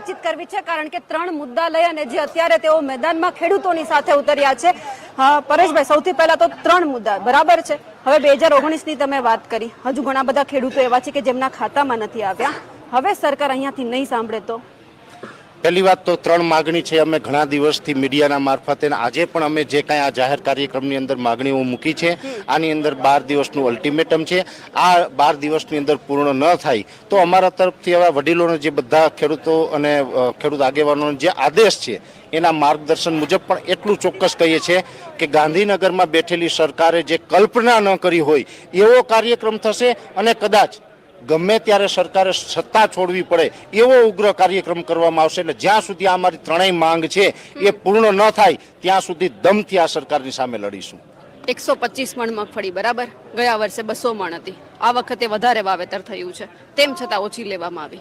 વાતચીત કરવી છે કારણ કે ત્રણ મુદ્દા લઈ અને જે અત્યારે તેઓ મેદાનમાં ખેડૂતોની સાથે ઉતર્યા છે. પરેશભાઈ, સૌથી પહેલા તો ત્રણ મુદ્દા. બરાબર છે. હવે બે હજાર ઓગણીસની તમે વાત કરી. હજુ ઘણા બધા ખેડૂતો એવા છે કે જેમના ખાતામાં નથી આવ્યા. હવે સરકાર અહીંયાથી નહીં સાંભળે તો? પહેલી વાત તો ત્રણ માગણી છે. અમે ઘણા દિવસથી મીડિયાના મારફતે આજે પણ અમે જે કાંઈ આ જાહેર કાર્યક્રમની અંદર માગણીઓ મૂકી છે, આની અંદર બાર દિવસનું અલ્ટિમેટમ છે. આ બાર દિવસની અંદર પૂર્ણ ન થાય તો અમારા તરફથી એવા વડીલોનો જે બધા ખેડૂતો અને ખેડૂત આગેવાનોનો જે આદેશ છે, એના માર્ગદર્શન મુજબ પણ એટલું ચોક્કસ કહીએ છીએ કે ગાંધીનગરમાં બેઠેલી સરકારે જે કલ્પના ન કરી હોય એવો કાર્યક્રમ થશે અને કદાચ ગમે ત્યારે સરકારે સત્તા છોડવી પડે એવો ઉગ્ર કાર્યક્રમ કરવામાં આવશે એટલે જ્યાં સુધી આ અમારી ત્રણેય માંગ છે એ પૂર્ણ ન થાય ત્યાં સુધી દમથી આ સરકારની સામે લડીશું. એકસો પચીસ મણ મગફળી બરાબર? ગયા વર્ષે બસો મણ હતી. આ વખતે વધારે વાવેતર થયું છે. તેમ છતાં ઓછી લેવામાં આવી.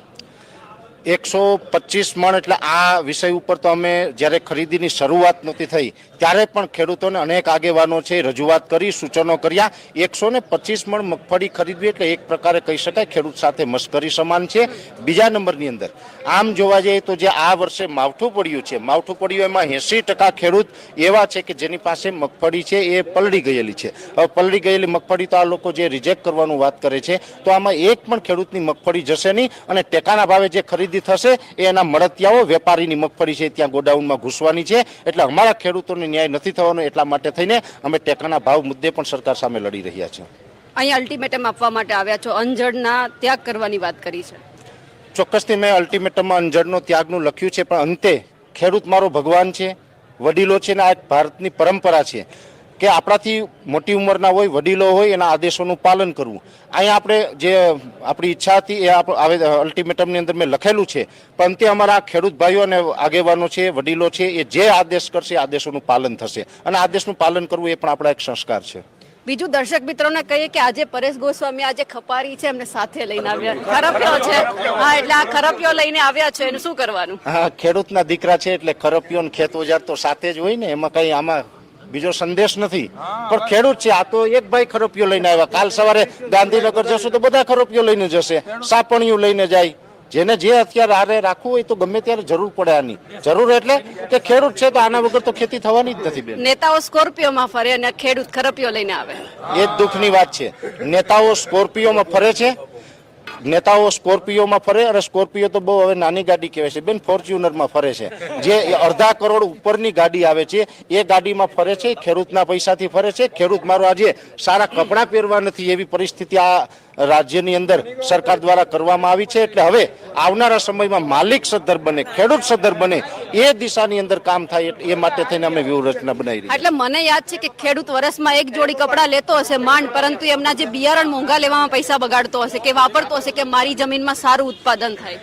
એકસો પચીસ મણ, એટલે આ વિષય ઉપર તો અમે જ્યારે ખરીદીની શરૂઆત નહોતી થઈ, ત્યારે પણ ખેડૂતોને અનેક આગેવાનો છે, રજૂઆત કરી, સૂચનો કર્યા. એકસો ને પચીસ મણ મગફળી ખરીદવી એટલે એક પ્રકારે કહી શકાય ખેડૂત સાથે મશ્કરી સમાન છે. બીજા નંબરની અંદર, આમ જોવા જઈએ તો જે આ વર્ષે માવઠું પડ્યું છે, માવઠું પડ્યું એમાં એંસી ટકા ખેડૂત એવા છે કે જેની પાસે મગફળી છે એ પલળી ગયેલી છે. હવે પલળી ગયેલી મગફળી તો આ લોકો જે રિજેક્ટ કરવાનું વાત કરે છે, તો આમાં એક પણ ખેડૂતની મગફળી જશે નહીં અને ટેકાના ભાવે જે ખરીદી થશે એ એના મળતિયાઓ વેપારીની મગફળી છે ત્યાં ગોડાઉનમાં ઘૂસવાની છે. એટલે અમારા ખેડૂતોને ન્યાય નથી થવાનો એટલા માટે થઈને અમે ટેકાના ભાવ મુદ્દે પણ સરકાર સામે લડી રહ્યા છીએ. અહીંયા અલ્ટિમેટમ આપવા માટે આવ્યા છો. અંજળના ત્યાગ કરવાની વાત કરી છે. ચોક્કસથી મેં અલ્ટિમેટમમાં અંજળનો ત્યાગનું લખ્યું છે પણ અંતે ખેડૂત મારો ભગવાન છે વડીલો છે ને આ ભારતની પરંપરા છે. કે આપણાથી મોટી ઉંમરના હોય વડીલો હોય એના આદેશોનું પાલન કરવું. અહીંયા આપણે જે આપણી ઈચ્છા હતી એ આપણે આવે અલ્ટિમેટમની અંદર મેં લખેલું છે. પણ તે અમારા ખેડૂત ભાઈઓ અને આગેવાનો છે વડીલો છે એ જે આદેશ કરશે આદેશોનું પાલન થશે. અને આદેશનું પાલન કરવું એ પણ આપણા એક સંસ્કાર છે. બીજું દર્શક મિત્રોને કહીએ કે આજે પરેશ ગોસ્વામી આજે ખપારી છે એમને સાથે લઈને આવ્યા. ખરપિયો છે. હા એટલે આ ખરપિયો લઈને આવ્યા છે એનું શું કરવાનું? હા ખેડૂતના દીકરા છે એટલે ખરપિયો ને ખેત ઓજાર તો સાથે જ હોય ને એમાં કઈ આમાં બીજો સંદેશ નથી. પણ ખેડૂત છે આ તો એક ભાઈ ખરોપિયો લઈને આવ્યા. કાલ સવારે ગાંધીનગર જશો તો બધા ખરોપિયો લઈને જશે. સાપણિયું લઈને જાય. જેને જે અત્યારે હારે રાખવું હોય તો ગમે ત્યારે જરૂર પડે આની. જરૂર એટલે કે ખેડૂત છે તો આના વગર તો ખેતી થવાની જ નથી બેન. નેતાઓ સ્કોર્પિયોમાં ફરે અને ખેડૂત ખરપિયો લઈને આવે. એ જ દુઃખની વાત છે. નેતાઓ સ્કોર્પિયોમાં ફરે છે નેતાઓ સ્કોર્પિયોમાં ફરે અને સ્કોર્પિયો તો બહુ હવે નાની ગાડી કહેવાય છે. બેન, ફોર્ચ્યુનરમાં ફરે છે. જે અડધા કરોડ ઉપરની ગાડી આવે છે, એ ગાડીમાં ફરે છે, ખેડૂતના પૈસાથી ફરે છે. ખેડૂત મારો આજે સારા કપડાં પહેરવા નથી એવી પરિસ્થિતિ આ રાજ્યની અંદર સરકાર દ્વારા કરવામાં આવી છે. એટલે હવે આવનારા સમયમાં માલિક સદ્ધર બને, ખેડૂત સદ્ધર બને, એ દિશાની અંદર કામ થાય એ માટે થઈને અમે વ્યૂહરચના બનાવી એટલે મને યાદ છે કે ખેડૂત વર્ષમાં એક જોડી કપડાં લેતો હશે માંડ, પરંતુ એમના જે બિયારણ મોંઘા લેવામાં પૈસા બગાડતો હશે કે વાપરતો હશે કે મારી જમીનમાં સારું ઉત્પાદન થાય.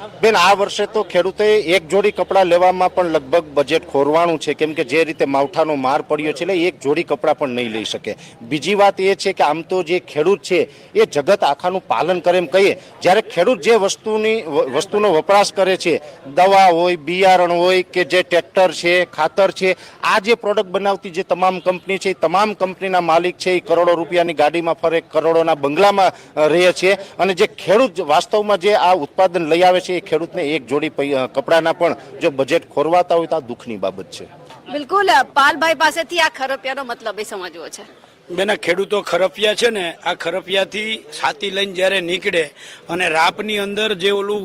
બેન, આ વર્ષે તો ખેડૂતે એક જોડી કપડાં લેવામાં પણ લગભગ બજેટ ખોરવાનું છે. કેમ કે જે રીતે માવઠાનો માર પડ્યો છે, એટલે એક જોડી કપડાં પણ નહીં લઈ શકે. બીજી વાત એ છે કે આમ તો જે ખેડૂત છે, એ જગત આખાનું પાલન કરે એમ કહીએ. જ્યારે ખેડૂત જે વસ્તુની, વસ્તુનો વપરાશ કરે છે, દવા હોય, બિયારણ હોય કે જે ટ્રેક્ટર છે, ખાતર છે, આ જે પ્રોડક્ટ બનાવતી જે તમામ કંપની છે, એ તમામ કંપનીના માલિક છે, એ કરોડો રૂપિયાની ગાડીમાં ફરે, કરોડોના બંગલામાં રહે છે. અને જે ખેડૂત વાસ્તવમાં જે આ ઉત્પાદન લઈ આવે છે એ ખેડૂતને એક જોડી કપડાના પણ જો બજેટ ખોરવાતા હોય તો આ દુઃખની બાબત છે. બિલકુલ પાલભાઈ પાસેથી આ ખરપિયાનો મતલબ એ સમજવો છે. બેના ખેડૂતો ખરપિયા છે ને આ ખરપિયાથી છાતી લઈને જ્યારે નીકળે અને રાપની અંદર જે ઓલું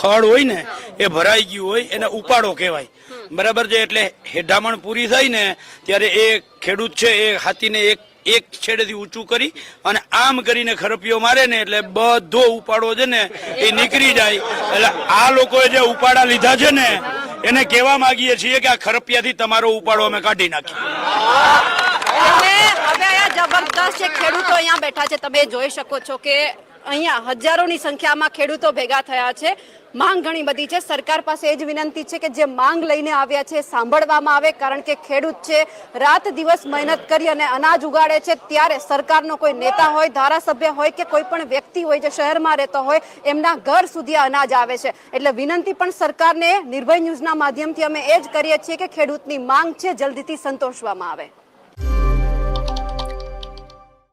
ખડ હોય ને એ ભરાઈ ગયું હોય એને ઉપાડો કહેવાય. બરાબર છે એટલે હેઢામણ પૂરી થાય ને ત્યારે એ ખેડૂત છે એ હાથીને એક એક છેડેથી ઊંચું કરી અને આમ કરીને ખરપિયો મારે ને એટલે બધો ઉપાડો છે ને એ નીકળી જાય. એટલે આ લોકોએ જે ઉપાડા લીધા છે ને, એને કહેવા માંગીએ છીએ કે આ ખરપિયાથી તમારો ઉપાડો અમે કાઢી નાખીએ. જબરદસ્ત ખેડૂતો અહીંયા બેઠા છે, તમે જોઈ શકો છો કે અહીંયા હજારોની સંખ્યામાં ખેડૂતો ભેગા થયા છે. માંગ ઘણી બધી છે. સરકાર પાસે એ જ વિનંતી છે કે જે માંગ લઈને આવ્યા છે સાંભળવામાં આવે, કારણ કે ખેડૂત છે, રાત દિવસ મહેનત કરી અને અનાજ ઉગાડે છે. ત્યારે સરકારનો કોઈ નેતા હોય, ધારાસભ્ય હોય કે કોઈ પણ વ્યક્તિ હોય જે શહેરમાં રહેતો હોય, એમના ઘર સુધી અનાજ આવે છે. એટલે વિનંતી પણ સરકારને, નિર્ભય ન્યૂઝના માધ્યમથી અમે એ જ કરીએ છીએ કે ખેડૂતની માંગ છે જલ્દીથી સંતોષવામાં આવે.